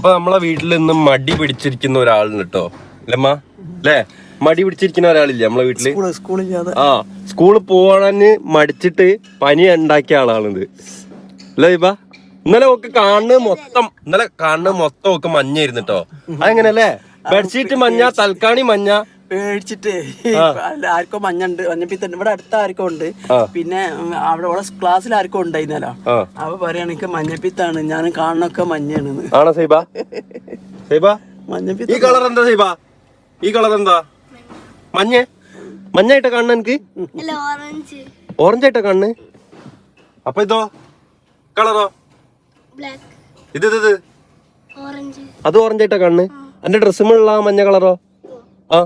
അപ്പൊ നമ്മളെ വീട്ടിൽ നിന്ന് മടി പിടിച്ചിരിക്കുന്ന ഒരാളുണ്ട് കേട്ടോ അല്ലമ്മ അല്ലേ മടി പിടിച്ചിരിക്കുന്ന ഒരാളില്ലേ നമ്മളെ വീട്ടിൽ? ആ സ്കൂളിൽ പോവാന് മടിച്ചിട്ട് പനി ഉണ്ടാക്കിയ ആളാണിത്. അല്ലേ ഇപ്പ ഇന്നലെ ഒക്കെ കാണുന്നത് മൊത്തം ഇന്നലെ കാണുന്നത് മൊത്തം ഒക്കെ മഞ്ഞായിരുന്നു കേട്ടോ അതെങ്ങനല്ലേ ബെഡ്ഷീറ്റ് മഞ്ഞ തൽക്കാണി മഞ്ഞ പേടിച്ചിട്ട്. ആർക്കോ മഞ്ഞുണ്ട്. മഞ്ഞപ്പിത്തണ്ട് ഇവിടെ അടുത്ത ആർക്കോ ഉണ്ട്. പിന്നെ അവിടെ ഓളെ ക്ലാസ്സിൽ ആർക്കോ ഉണ്ടായിരുന്നല്ലോ. ആ. അപ്പൊ പറയാണ് എനിക്ക് മഞ്ഞപ്പിത്താണ്. ഞാൻ കാണണൊക്കെ മഞ്ഞാണ് ആണോ സൈബ? സൈബ? ഈ കളർ എന്താ സൈബ? ഈ കളർ എന്താ? മഞ്ഞ? മഞ്ഞായിട്ടാ കാണുന്ന എനിക്ക് ഓറഞ്ച്. ആയിട്ടാ കാണുന്നത് അപ്പൊ ഇതോ? കളറോ? ബ്ലാക്ക്. ഇത് ഇത് അത് ഓറഞ്ച് ആയിട്ടാ കാണുന്നത് എന്റെ ഡ്രസ്സുമുള്ള മഞ്ഞ കളറോ? ആ.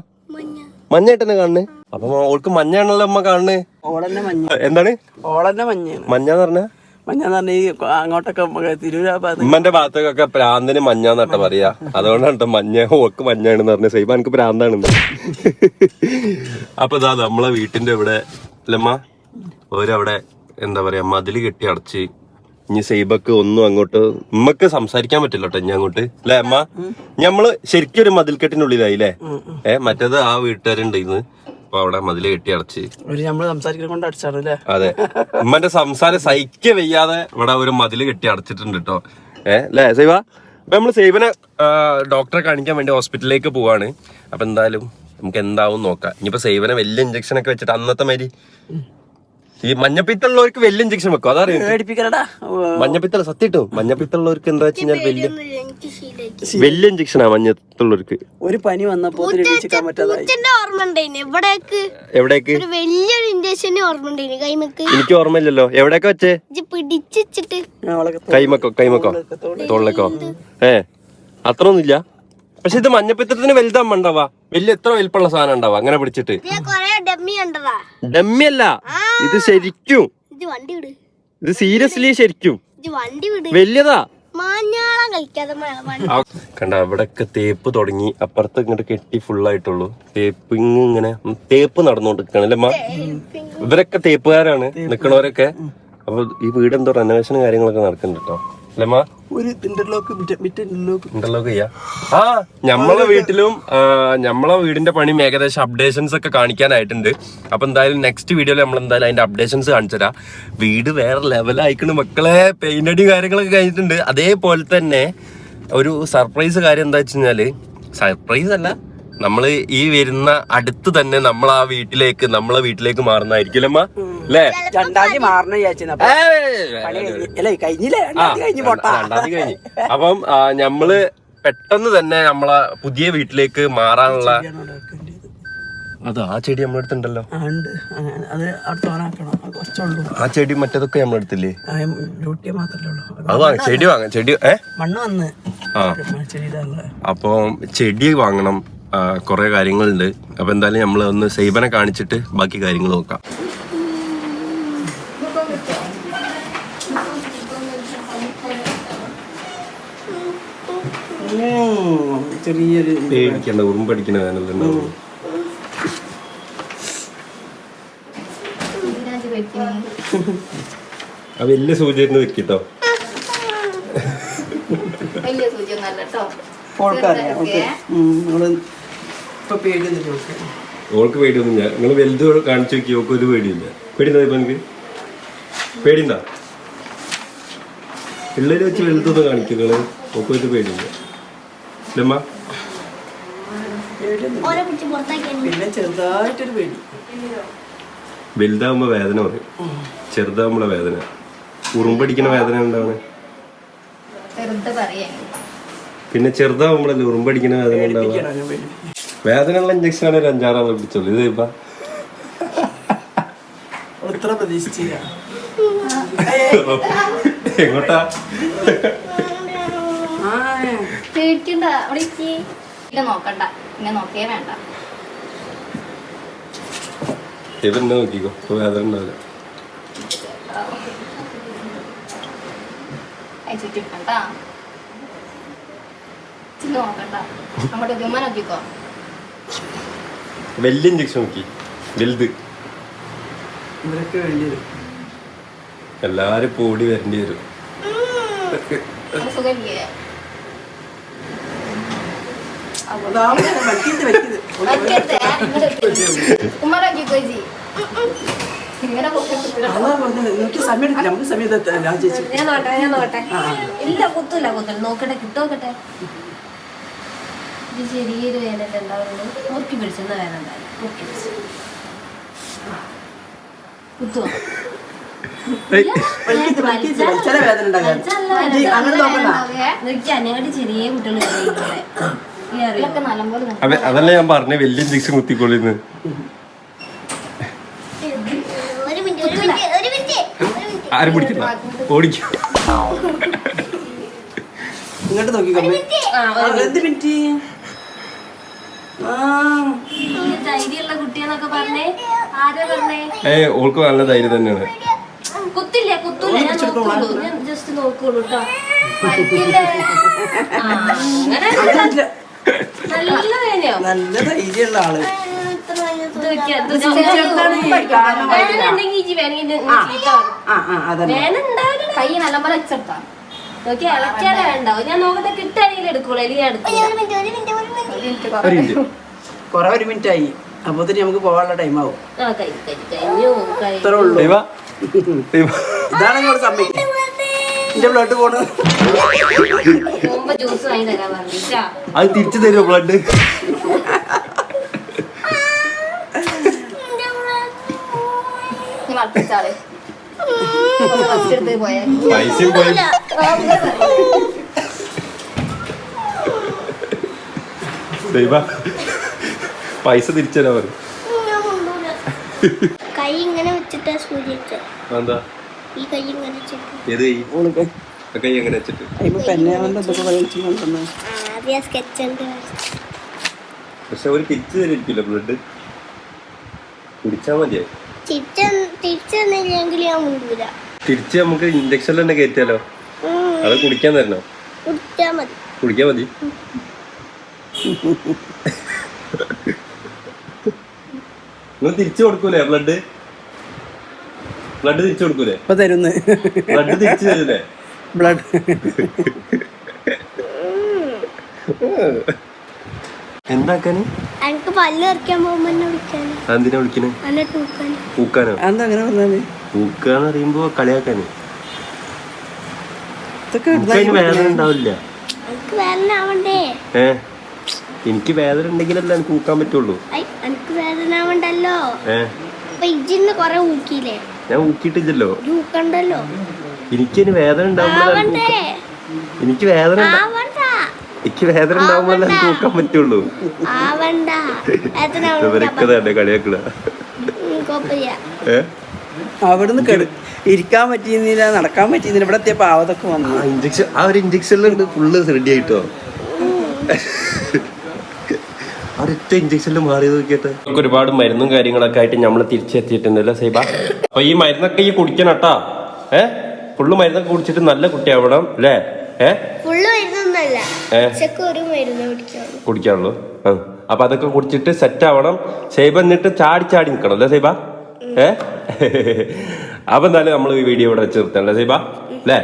മഞ്ഞ മഞ്ഞായിട്ട് തന്നെ കാണുന്നത് അപ്പൊ ഓൾക്ക് മഞ്ഞാണല്ലോ അമ്മ കാണുന്നത് ഓളന്നെ മഞ്ഞ. എന്താണ്? ഓളന്നെ മഞ്ഞാണ് മഞ്ഞാന്ന് പറഞ്ഞ? മഞ്ഞാന്ന് പറഞ്ഞ ഈ അങ്ങോട്ടൊക്കെ തിരൂരാ ഉമ്മന്റെ ഭാഗത്തൊക്കെ പ്രാന്തിന് മഞ്ഞാന്നട്ട പറയാ. അതുകൊണ്ടാണ് മഞ്ഞ ഓക്ക് മഞ്ഞാണെന്ന് പറഞ്ഞ. സൈബ എനിക്ക് പ്രാന്താണെന്ന്. അപ്പൊ ഇതാ നമ്മളെ വീട്ടിന്റെ ഇവിടെ. അല്ലമ്മ ഓരവിടെ എന്താ പറയാ മതിൽ കെട്ടി അടച്ച് ഇനി സൈബക്ക് ഒന്നും അങ്ങോട്ട് ഉമ്മക്ക് സംസാരിക്കാൻ പറ്റില്ല കേട്ടോ ഇനി അങ്ങോട്ട്. അല്ലേ അമ്മ? ഞമ്മൾ ശരിക്കും ഒരു മതിൽക്കെട്ടിനുള്ളിലായി അല്ലേ ഏ മറ്റേത് ആ വീട്ടുകാരുണ്ട് ഇന്ന് അപ്പൊ അവിടെ മതിൽ കെട്ടി അടച്ച്. ഒരു നമ്മൾ സംസാരിക്കുന്നത് കൊണ്ട് അടിച്ചാണ് അല്ലേ അതെ. ഉമ്മന്റെ സംസാരം സഹിക്ക വയ്യാതെ ഇവിടെ ഒരു മതിൽ കെട്ടി അടച്ചിട്ടുണ്ട് കേട്ടോ ഏ അല്ലേ സൈബ? അപ്പൊ നമ്മൾ സൈബനെ ഡോക്ടറെ കാണിക്കാൻ വേണ്ടി ഹോസ്പിറ്റലിലേക്ക് പോവാണ്. അപ്പൊ എന്തായാലും നമുക്ക് എന്താവും നോക്കാം. ഇനിയിപ്പോ സൈബനെ വലിയ ഇഞ്ചക്ഷൻ ഒക്കെ വെച്ചിട്ട് അന്നത്തെ മാതിരി ഈ മഞ്ഞപ്പിത്തുള്ളവർക്ക് വലിയ ഇഞ്ചക്ഷൻ വെക്കും. അതറിയാം മഞ്ഞപ്പിത്തല്ല സത്യട്ടോ മഞ്ഞപ്പിത്തുള്ളവർക്ക് എന്താ വെച്ച് കഴിഞ്ഞാൽ വലിയ ഇഞ്ചക്ഷൻ ആ വലിയ ഇഞ്ചക്ഷനാ മഞ്ഞത്തുള്ളവർക്ക് ഒരു പനി വന്നപ്പോ എവിടേക്ക് എവിടേക്ക് ഒരു വലിയൊരു ഇഞ്ചക്ഷൻ ഓർമ്മ കൈമക്ക്. എനിക്ക് ഓർമ്മയില്ലല്ലോ. എവിടെയൊക്കെ വെച്ചേ? പിടിച്ചിട്ട് കൈമക്കോ കൈമക്കോ? തോളിലേക്കോ. ഏ അത്ര ഒന്നുമില്ല പക്ഷെ ഇത് മഞ്ഞപ്പിത്തത്തിന് വലുതാ ഉണ്ടാവാ വലിയ എത്ര വലിപ്പുള്ള സാധനം ഉണ്ടാവാ അങ്ങനെ പിടിച്ചിട്ട് ഡമ്മി ഡമ്മി അല്ല ഇത് ശരിക്കും. ഇജ്ജ് വണ്ടി വിട്. ഇത് സീരിയസ്ലി ശരിക്കും. ഇജ്ജ് വണ്ടി വിട്. വലിയതാ. കണ്ട അവിടെയൊക്കെ തേപ്പ് തുടങ്ങി. അപ്പുറത്ത് ഇങ്ങോട്ട് കെട്ടി ഫുൾ ആയിട്ടുള്ളൂ തേപ്പ് ഇങ്ങനെ തേപ്പ് നടന്നുകൊണ്ടിരിക്കണം അല്ലേ ഇവരൊക്കെ തേപ്പുകാരാണ് നിക്കണവരൊക്കെ. അപ്പൊ ഈ വീട് എന്തോ റെനോവേഷനും കാര്യങ്ങളൊക്കെ നടക്കുന്നുണ്ട് കേട്ടോ ഒരു ഇന്റർലോക്ക് മിറ്റ ഇന്റർലോക്ക് ഉണ്ടല്ലോ ചെയ്യാ. ആ ഞമ്മളെ വീട്ടിലും ഞമ്മളെ വീടിന്റെ പണിയും ഏകദേശം അപ്ഡേഷൻസ് ഒക്കെ കാണിക്കാനായിട്ടുണ്ട്. അപ്പൊ എന്തായാലും നെക്സ്റ്റ് വീഡിയോയിൽ നമ്മൾ എന്തായാലും അതിന്റെ അപ്ഡേഷൻസ് കാണിച്ചുതരാം വീട് വേറെ ലെവലായിക്കണ് മക്കളെ. പെയിന്റ് അടി കാര്യങ്ങളൊക്കെ കഴിഞ്ഞിട്ടുണ്ട്. അതേപോലെ തന്നെ ഒരു സർപ്രൈസ് കാര്യം എന്താ വെച്ച് കഴിഞ്ഞാൽ സർപ്രൈസ് അല്ല നമ്മൾ ഈ വരുന്ന അടുത്ത് തന്നെ നമ്മൾ ആ വീട്ടിലേക്ക് നമ്മളെ വീട്ടിലേക്ക് മാറുന്നതായിരിക്കും അമ്മ അല്ലേ രണ്ടാം തീയതി മാറണ കഴിഞ്ഞില്ലേ? തീയതി കഴിഞ്ഞ് അപ്പം നമ്മൾ ഞമ്മൾ പെട്ടെന്ന് തന്നെ നമ്മളെ പുതിയ വീട്ടിലേക്ക് മാറാനുള്ള അത് ആ ചെടി നമ്മളെ അടുത്തുണ്ടല്ലോ ആ, ചെടി മറ്റേതൊക്കെ നമ്മളെ അടുത്തില്ലേ? ഡ്യൂട്ടിയെ മാത്രമേ ഉള്ളൂ. അത് വാങ്ങ ചെടി വാങ്ങാം ചെടി ഏ? മണ്ണ് വന്ന്. ആ. അപ്പൊ ചെടി വാങ്ങണം. കുറെ കാര്യങ്ങളുണ്ട്. അപ്പൊ എന്തായാലും നമ്മൾ ഒന്ന് സൈബനെ കാണിച്ചിട്ട് ബാക്കി കാര്യങ്ങൾ നോക്കാം. ചെറിയൊരു പേടിക്കണ്ട ഉറുമ്പടിക്കണ വേനലുണ്ടാവും ആ വലിയ സൂചിന്ന് വെക്കിട്ടോ. വലിയ കേട്ടോ. ഇപ്പൊ ഓൾക്ക്. പേടിയൊന്നും ഞാൻ നിങ്ങൾ വലുത് കാണിച്ചു നോക്കി ഓൾക്ക് ഒരു പേടിയില്ല. പേടിയുണ്ടോ ഇപ്പൊ എനിക്ക് പേടിയുണ്ടോ? പിള്ളേര് വെച്ച് വലുതൊന്ന് കാണിക്കും നിങ്ങൾ. ഓൾക്ക് ഒരു പേടിയില്ല. ഇല്ലമ്മ. പിന്നെ ചെറുതായിട്ടൊരു പേടി. വലുതാവുമ്പോ വേദന പറയും. ചെറുതാവുമ്പോ വേദന. ഉറുമ്പടിക്കണ വേദന എന്താണ്? പിന്നെ ചെറുതാവുമ്പോഴല്ലേ ഉറുമ്പടിക്കണ വേദന ഉണ്ടാവുക. വേദനയുള്ള ഇഞ്ചക്ഷൻ ആണ് ഒരു അഞ്ചാറാൾ പിടിച്ചോളൂ. ഇത് ഇപ്പൊ എങ്ങോട്ടാ? ആ പേടിക്കണ്ട വിളിച്ച് നോക്കണ്ട നോക്കിയേ വേണ്ട. നോക്കിക്കോ ഇപ്പൊ വേദന ഉണ്ടാവില്ല. അയച്ചിട്ടിരിക്കണ്ട ചില്ല നോക്കണ്ട നമ്മുടെ ഉമ്മ നോക്കിക്കോ. വലിയ ഇഞ്ചക്ഷൻ നോക്കി. വലുത്. ഇവരൊക്കെ വേണ്ടിയത് എല്ലാരും ഓടി വരേണ്ടി വരും. സമയത്ത് ഞാൻ നോട്ടെ ഞാൻ നോട്ടെ ആ. ഇല്ല കുത്തൂല കുത്തൂല. നോക്കട്ടെ കിട്ടോക്കട്ടെ ഇത് ചെറിയൊരു വേദന ഉണ്ടാവുന്നത് മുറുക്കി പിടിച്ചെന്ന ഉണ്ടാവില്ല. മുറുക്കി പിടിച്ചു. കുത്തുവോ? ചെറിയ കുട്ടികൾ അതല്ല ഞാൻ പറഞ്ഞ വലിയ ഇഞ്ചക്ഷൻ കുത്തിക്കൊള്ളിന്ന്. ഒരു മിനിറ്റ് ഒരു മിനിറ്റ് ഒരു മിനിറ്റ് ഒരു മിനിറ്റ്. ആരും പിടിക്കില്ല ഓടിക്കും. ഇങ്ങോട്ട് നോക്കിക്കമ്മേ ആ, ആ, എന്ത് മിനിറ്റ് ആ ഈ ധൈര്യമുള്ള കുട്ടിയെന്നൊക്കെ പറഞ്ഞേ ആരാ പറഞ്ഞേ ഏ ഓൾക്ക് നല്ല ധൈര്യം തന്നെയാണ്. കുത്തില്ല കുത്തൂല. ഞാൻ നോക്കുള്ളൂ. ഞാൻ ജസ്റ്റ് നോക്കുള്ളൂ കേട്ടോ. നല്ല ധൈര്യമുള്ള ആൾ. ഉണ്ടെങ്കിൽ വേണമെങ്കിൽ കൈ നല്ലപോലെ വെച്ചെടുത്താ നോക്കി ഇളക്കിയാലേ ഉണ്ടാവും ഞാൻ നോക്കട്ടെ കിട്ടാണെങ്കിൽ അല്ലെങ്കിൽ ഞാൻ ഒരു മിനിറ്റ് ഒരു മിനിറ്റ് ഒരു മിനിറ്റ്. ഒരു ഒരു മിനിറ്റ്. കൊറേ ഒരു മിനിറ്റ് ആയി. അപ്പൊ നമുക്ക് പോകാനുള്ള ടൈം ആവും. ആ കൈ കൈ കഴിഞ്ഞു ഇത്രേ ഉള്ളൂ. ദൈവ ദൈവ. ഇതാണ് നിങ്ങൾ സമ്മതിക്കുന്നത് എന്റെ ബ്ലഡ് പോണ്. അത് തിരിച്ചു തരുമോ ബ്ലഡ് പൈസയും പോയി. ദൈവ പൈസ തിരിച്ചു തരാൻ പറയും. കൈ ഇങ്ങനെ വെച്ചിട്ടാ സൂചിച്ച് എന്താ ഈ കൈ ഇങ്ങനെ വെച്ചിട്ട്. ഏത് കൈ? ഓൾക്ക് ആ കൈ എങ്ങനെ വെച്ചിട്ട്? അതിപ്പോ പെണ്ണുകൊണ്ട് എന്തൊക്കെ പറയുന്നു ആദ്യം സ്കെച്ച് ഉണ്ട് പക്ഷെ ഒരു തിരിച്ചു തരില്ല ബ്ലഡ് കുടിച്ചാ മതിയായി തിരിച്ച തിരിച്ചു തന്നില്ലെങ്കിൽ ഞാൻ കൊണ്ടുവരാ തിരിച്ച് നമുക്ക് ഇഞ്ചക്ഷൻ തന്നെ കയറ്റിയാലോ? അത് കുടിക്കാൻ തരണോ? കുടിക്കാൻ മതി. നിങ്ങൾ തിരിച്ചു കൊടുക്കൂലേ ബ്ലഡ് ബ്ലഡ് തിരിച്ചു കൊടുക്കൂലേ? ഇപ്പൊ തരുന്ന്. ബ്ലഡ് തിരിച്ചു തരൂലേ ബ്ലഡ് എന്താക്കാന്? എനിക്ക് പല്ല് പറിക്കാൻ പോകുമ്പോ എന്നെ വിളിക്കാന്. എന്തിനാ വിളിക്കണേ? തൂക്കാന്. പൂക്കാനോ എന്താ അങ്ങനെ പറഞ്ഞാൽ? പൂക്കാന്ന് പറയുമ്പോ കളിയാക്കാന്. ഇതൊക്കെ എനിക്ക് വേദന ഉണ്ടെങ്കിൽ എനിക്ക് ഉണ്ടെങ്കിലല്ല എനിക്ക് പൂക്കാൻ പറ്റുള്ളൂ. എനിക്ക് വേദന ആവണ്ടല്ലോ. ഇജിന്ന് കൊറേ ഊക്കിയില്ലേ? ഞാൻ ഊക്കിയിട്ടില്ലല്ലോ. ഊക്കണ്ടല്ലോ. എനിക്കതിന് വേദന ഉണ്ടാവുമ്പോഴാണ് എനിക്ക് വേദന എനിക്ക് വേദന ഉണ്ടാവുമ്പോഴല്ലേ എനിക്ക് ഊക്കാൻ പറ്റുള്ളൂ. ഇവരൊക്കെ തന്നെ കളിയാക്കണ. ഏ? അവിടുന്ന് കെടു ഇരിക്കാൻ പറ്റിയിരുന്നില്ല നടക്കാൻ പറ്റിയിരുന്നില്ല. ഇവിടെ എത്തിയപ്പോ ആവതൊക്കെ വന്നു. ആ ഇഞ്ചക്ഷൻ ആ ഒരു ഇഞ്ചക്ഷനിലുണ്ട് ഫുള്ള് റെഡി ആയിട്ടോ. ഒരൊറ്റ ഇഞ്ചക്ഷനിൽ മാറി നോക്കിയിട്ട്. ഒരുപാട് മരുന്നും കാര്യങ്ങളൊക്കെ ആയിട്ട് നമ്മൾ തിരിച്ചെത്തിയിട്ടുണ്ടല്ലോ സൈബ. അപ്പൊ ഈ മരുന്നൊക്കെ ഈ കുടിക്കണം കേട്ടാ ഏ? ഫുള്ള് മരുന്നൊക്കെ കുടിച്ചിട്ട് നല്ല കുട്ടിയാവണം അല്ലേ? ഏ? ആ. അപ്പൊ അതൊക്കെ കുടിച്ചിട്ട് സെറ്റ് ആവണം. സൈബ എന്നിട്ട് ചാടി ചാടി നിൽക്കണം അല്ലേ സൈബ? ഏ? അപ്പൊ എന്തായാലും നമ്മൾ ഈ വീഡിയോ ഇവിടെ വെച്ച് നിർത്തണ്ടേ സൈബ? അല്ലേ?